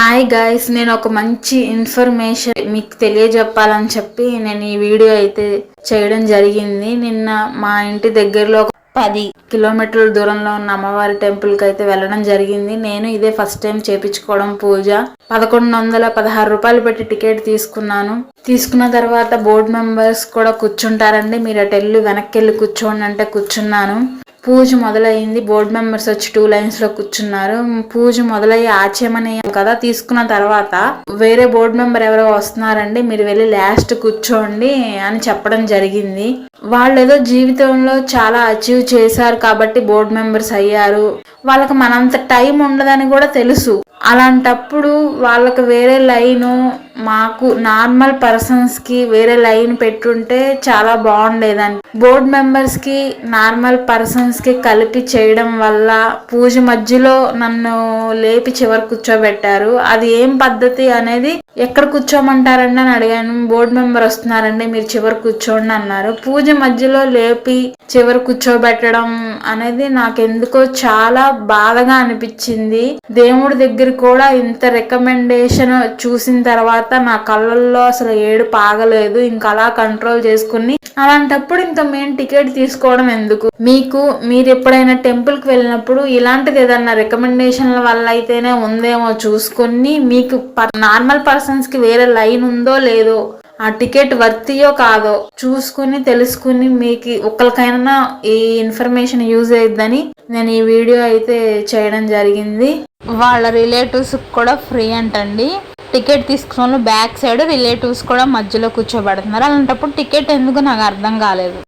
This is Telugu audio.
హాయ్ గాయస్ నేను ఒక మంచి ఇన్ఫర్మేషన్ మీకు తెలియజెప్పాలని చెప్పి నేను ఈ వీడియో అయితే చేయడం జరిగింది. నిన్న మా ఇంటి దగ్గరలో ఒక పది కిలోమీటర్ల దూరంలో ఉన్న అమ్మవారి టెంపుల్కి అయితే వెళ్ళడం జరిగింది. నేను ఇదే ఫస్ట్ టైం చేపించుకోవడం పూజ. పదకొండు వందల పదహారు రూపాయలు పెట్టి టికెట్ తీసుకున్నాను. తీసుకున్న తర్వాత బోర్డు మెంబర్స్ కూడా కూర్చుంటారండి. మీరు అటు వెళ్ళి వెనక్కి వెళ్ళి కూర్చోండి అంటే కూర్చున్నాను. పూజ మొదలైంది బోర్డు మెంబర్స్ వచ్చి టూ లైన్స్లో కూర్చున్నారు. పూజ మొదలయ్యి ఆచేమని కదా తీసుకున్న తర్వాత వేరే బోర్డు మెంబర్ ఎవరో వస్తున్నారండి మీరు వెళ్ళి లాస్ట్ కూర్చోండి అని చెప్పడం జరిగింది. వాళ్ళు ఏదో జీవితంలో చాలా అచీవ్ చేశారు కాబట్టి బోర్డు మెంబర్స్ అయ్యారు. వాళ్ళకి మనంత టైం ఉండదని కూడా తెలుసు. అలాంటప్పుడు వాళ్ళకి వేరే లైను మాకు నార్మల్ పర్సన్స్కి వేరే లైన్ పెట్టుంటే చాలా బాగుండేదని. బోర్డ్ మెంబర్స్కి నార్మల్ పర్సన్స్కి కలిపి చేయడం వల్ల పూజ మధ్యలో నన్ను లేపి చివరి కూర్చోబెట్టారు. అది ఏం పద్ధతి అనేది ఎక్కడ కూర్చోమంటారండి అని అడిగాను. బోర్డు మెంబర్ వస్తున్నారండి మీరు చివరి కూర్చోండి అన్నారు. పూజ మధ్యలో లేపి చివరి కూర్చోబెట్టడం అనేది నాకెందుకో చాలా బాధగా అనిపించింది. దేవుడి దగ్గర కూడా ఇంత రికమెండేషన్ చూసిన తర్వాత నా కళ్ళల్లో అసలు ఏడు పాగలేదు. ఇంకా అలా కంట్రోల్ చేసుకుని అలాంటప్పుడు ఇంకా మేము టికెట్ తీసుకోవడం ఎందుకు? మీకు మీరు ఎప్పుడైనా టెంపుల్కి వెళ్ళినప్పుడు ఇలాంటిది ఏదన్నా రికమెండేషన్ల వల్ల అయితేనే ఉందేమో చూసుకొని మీకు నార్మల్ పర్సన్స్కి వేరే లైన్ ఉందో లేదో ఆ టికెట్ వర్తియో కాదో చూసుకుని తెలుసుకుని మీకు ఒకరికైనా ఈ ఇన్ఫర్మేషన్ యూజ్ అయ్యిద్దని నేను ఈ వీడియో అయితే చేయడం జరిగింది. వాళ్ళ రిలేటివ్స్ కూడా ఫ్రీ అంటండి. టికెట్ తీసుకున్న బ్యాక్ సైడ్ రిలేటివ్స్ కూడా మధ్యలో కూర్చోబెడుతున్నారు. అలాంటప్పుడు టికెట్ ఎందుకు నాకు అర్థం కాలేదు.